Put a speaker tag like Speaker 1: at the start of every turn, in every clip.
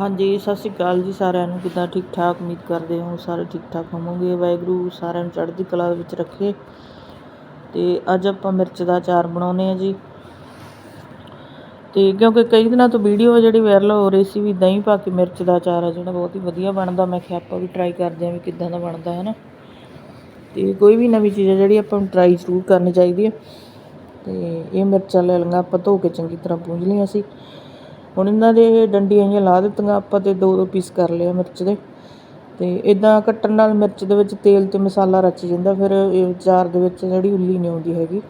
Speaker 1: ਹਾਂਜੀ, ਸਤਿ ਸ਼੍ਰੀ ਅਕਾਲ ਜੀ ਸਾਰਿਆਂ ਨੂੰ। ਕਿੱਦਾਂ ਠੀਕ ਠਾਕ? ਉਮੀਦ ਕਰਦੇ ਹਾਂ ਸਾਰੇ ਠੀਕ ਠਾਕ ਹੋਵੋਗੇ। ਵਾਹਿਗੁਰੂ ਸਾਰਿਆਂ ਨੂੰ ਚੜ੍ਹਦੀ ਕਲਾ ਵਿੱਚ ਰੱਖੇ। ਤੇ ਅੱਜ ਆਪਾਂ ਮਿਰਚ ਦਾ ਅਚਾਰ ਬਣਾਉਨੇ ਆ ਜੀ। ਤੇ ਕਿਉਂਕਿ ਕਈ ਦਿਨਾਂ ਤੋਂ ਵੀਡੀਓ ਜਿਹੜੀ ਵਾਇਰਲ ਹੋ ਰਹੀ ਸੀ ਵੀ ਦਹੀਂ ਪਾ ਕੇ ਮਿਰਚ ਦਾ ਅਚਾਰ ਆ, ਜਿਹੜਾ ਬਹੁਤ ਹੀ ਵਧੀਆ ਬਣਦਾ। ਮੈਂ ਕਿਹਾ ਆਪਾਂ ਵੀ ਟਰਾਈ ਕਰਦੇ ਹਾਂ ਵੀ ਕਿੱਦਾਂ ਦਾ ਬਣਦਾ ਹੈ ਨਾ ਤੇ ਕੋਈ ਵੀ ਨਵੀਂ ਚੀਜ਼ ਹੈ ਜਿਹੜੀ ਆਪਾਂ ਨੂੰ ਟਰਾਈ ਜ਼ਰੂਰ ਕਰਨੀ ਚਾਹੀਦੀ ਹੈ। ਤੇ ਇਹ ਮਿਰਚਾਂ ਲੈ ਲਈਆਂ, ਆਪਾਂ ਧੋ ਕੇ ਚੰਗੀ ਤਰ੍ਹਾਂ ਪੂੰਝ ਲਈਆਂ ਸੀ। ਹੁਣ ਇਹਨਾਂ ਦੇ ਡੰਡੀਆਂ ਜਿਹੀਆਂ ਲਾ ਦਿੱਤੀਆਂ, ਆਪਾਂ ਅਤੇ ਦੋ ਦੋ ਪੀਸ ਕਰ ਲਿਆ ਮਿਰਚ ਦੇ। ਅਤੇ ਇੱਦਾਂ ਕੱਟਣ ਨਾਲ ਮਿਰਚ ਦੇ ਵਿੱਚ ਤੇਲ ਅਤੇ ਮਸਾਲਾ ਰਚ ਜਾਂਦਾ, ਫਿਰ ਇਹ ਅਚਾਰ ਦੇ ਵਿੱਚ ਜਿਹੜੀ ਉੱਲੀ ਨਹੀਂ ਆਉਂਦੀ ਹੈਗੀ।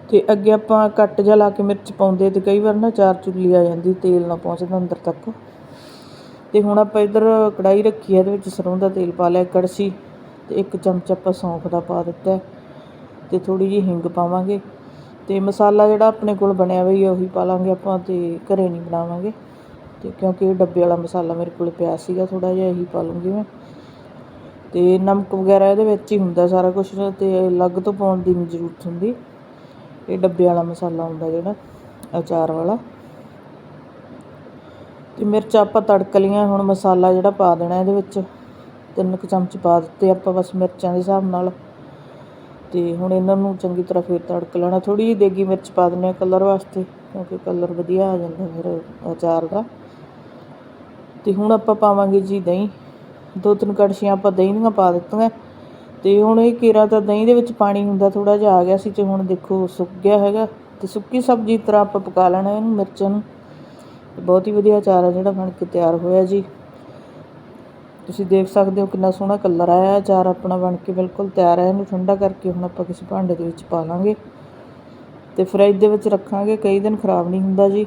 Speaker 1: ਅਤੇ ਅੱਗੇ ਆਪਾਂ ਕੱਟ ਜਿਹਾ ਲਾ ਕੇ ਮਿਰਚ ਪਾਉਂਦੇ ਅਤੇ ਕਈ ਵਾਰ ਨਾ ਚਾਰ ਉੱਲੀ ਆ ਜਾਂਦੀ, ਤੇਲ ਨਾ ਪਹੁੰਚਦਾ ਅੰਦਰ ਤੱਕ। ਅਤੇ ਹੁਣ ਆਪਾਂ ਇੱਧਰ ਕੜਾਈ ਰੱਖੀ ਹੈ ਇਹਦੇ ਵਿੱਚ ਸਰੋਂ ਦਾ ਤੇਲ ਪਾ ਲਿਆ, ਕੜਛੀ ਅਤੇ ਇੱਕ ਚਮਚ ਆਪਾਂ ਸੌਂਫ ਦਾ ਪਾ ਦਿੱਤਾ। ਅਤੇ ਥੋੜ੍ਹੀ ਜਿਹੀ ਹਿੰਗ ਪਾਵਾਂਗੇ। ਅਤੇ ਮਸਾਲਾ ਜਿਹੜਾ ਆਪਣੇ ਕੋਲ ਬਣਿਆ ਹੋਇਆ ਹੀ ਉਹੀ ਪਾ ਲਵਾਂਗੇ ਆਪਾਂ ਅਤੇ ਘਰ ਨਹੀਂ ਬਣਾਵਾਂਗੇ। ਅਤੇ ਕਿਉਂਕਿ ਇਹ ਡੱਬੇ ਵਾਲਾ ਮਸਾਲਾ ਮੇਰੇ ਕੋਲ ਪਿਆ ਸੀਗਾ, ਥੋੜ੍ਹਾ ਜਿਹਾ ਇਹੀ ਪਾ ਲੂੰਗੀ ਮੈਂ। ਅਤੇ ਨਮਕ ਵਗੈਰਾ ਇਹਦੇ ਵਿੱਚ ਹੀ ਹੁੰਦਾ ਸਾਰਾ ਕੁਛ ਅਤੇ ਅਲੱਗ ਤੋਂ ਪਾਉਣ ਦੀ ਨਹੀਂ ਜ਼ਰੂਰਤ ਹੁੰਦੀ। ਇਹ ਡੱਬੇ ਵਾਲਾ ਮਸਾਲਾ ਹੁੰਦਾ ਜਿਹੜਾ, ਅਚਾਰ ਵਾਲਾ। ਤੇ ਮਿਰਚ ਆਪਾਂ ਤੜਕ ਲਈਆਂ, ਹੁਣ ਮਸਾਲਾ ਜਿਹੜਾ ਪਾ ਦੇਣਾ ਇਹਦੇ ਵਿੱਚ। ਤਿੰਨ ਕੁ ਚਮਚ ਪਾ ਦਿੱਤੇ ਆਪਾਂ ਬਸ ਮਿਰਚਾਂ ਦੇ ਹਿਸਾਬ ਨਾਲ। ਅਤੇ ਹੁਣ ਇਹਨਾਂ ਨੂੰ ਚੰਗੀ ਤਰ੍ਹਾਂ ਫਿਰ ਤੜਕ ਲੈਣਾ ਥੋੜ੍ਹੀ ਜਿਹੀ ਦੇਗੀ ਮਿਰਚ ਪਾ ਦਿੰਦੇ ਹਾਂ ਕਲਰ ਵਾਸਤੇ, ਕਿਉਂਕਿ ਕਲਰ ਵਧੀਆ ਆ ਜਾਂਦਾ ਫਿਰ ਅਚਾਰ ਦਾ। ਅਤੇ ਹੁਣ ਆਪਾਂ ਪਾਵਾਂਗੇ ਜੀ ਦਹੀਂ, ਦੋ ਤਿੰਨ ਕੜਛੀਆਂ ਆਪਾਂ ਦਹੀਂ ਦੀਆਂ ਪਾ ਦਿੱਤੀਆਂ। ਅਤੇ ਹੁਣ ਇਹ ਕੀਰਾ ਤਾਂ ਦਹੀਂ ਦੇ ਵਿੱਚ ਪਾਣੀ ਹੁੰਦਾ, ਥੋੜ੍ਹਾ ਜਿਹਾ ਆ ਗਿਆ ਸੀ ਅਤੇ ਹੁਣ ਦੇਖੋ ਸੁੱਕ ਗਿਆ ਹੈਗਾ। ਅਤੇ ਸੁੱਕੀ ਸਬਜ਼ੀ ਤਰ੍ਹਾਂ ਆਪਾਂ ਪਕਾ ਲੈਣਾ ਇਹਨੂੰ ਮਿਰਚਾਂ ਨੂੰ। ਬਹੁਤ ਹੀ ਵਧੀਆ ਅਚਾਰ ਆ ਜਿਹੜਾ ਬਣ ਕੇ ਤਿਆਰ ਹੋਇਆ ਜੀ। ਤੁਸੀਂ ਦੇਖ ਸਕਦੇ ਹੋ ਕਿੰਨਾ ਸੋਹਣਾ ਕਲਰ ਆਇਆ ਅਚਾਰ ਆਪਣਾ ਬਣ ਕੇ ਬਿਲਕੁਲ ਤਿਆਰ ਹੈ। ਇਹਨੂੰ ਠੰਡਾ ਕਰਕੇ ਹੁਣ ਆਪਾਂ ਕਿਸੇ ਭਾਂਡੇ ਦੇ ਵਿੱਚ ਪਾ ਲਾਂਗੇ ਤੇ ਫਰਿੱਜ ਦੇ ਵਿੱਚ ਰੱਖਾਂਗੇ। ਕਈ ਦਿਨ ਖਰਾਬ ਨਹੀਂ ਹੁੰਦਾ ਜੀ।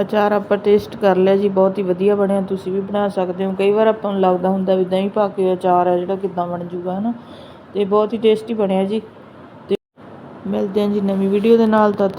Speaker 1: ਅਚਾਰ ਆਪਾਂ ਟੇਸਟ ਕਰ ਲਿਆ ਜੀ। ਬਹੁਤ ਹੀ ਵਧੀਆ ਬਣਿਆ। ਤੁਸੀਂ ਵੀ ਬਣਾ ਸਕਦੇ ਹੋ। ਕਈ ਵਾਰ ਆਪਾਂ ਨੂੰ ਲੱਗਦਾ ਹੁੰਦਾ ਵੀ ਦਹੀਂ ਪਾ ਕੇ ਅਚਾਰ ਹੈ ਜਿਹੜਾ ਕਿੱਦਾਂ ਬਣ ਜੂਗਾ ਹਨਾ? ਤੇ ਬਹੁਤ ਹੀ ਟੇਸਟੀ ਬਣਿਆ ਜੀ। ਤੇ ਮਿਲਦੇ ਹਾਂ ਜੀ ਨਵੀਂ ਵੀਡੀਓ ਦੇ ਨਾਲ। ਤਦ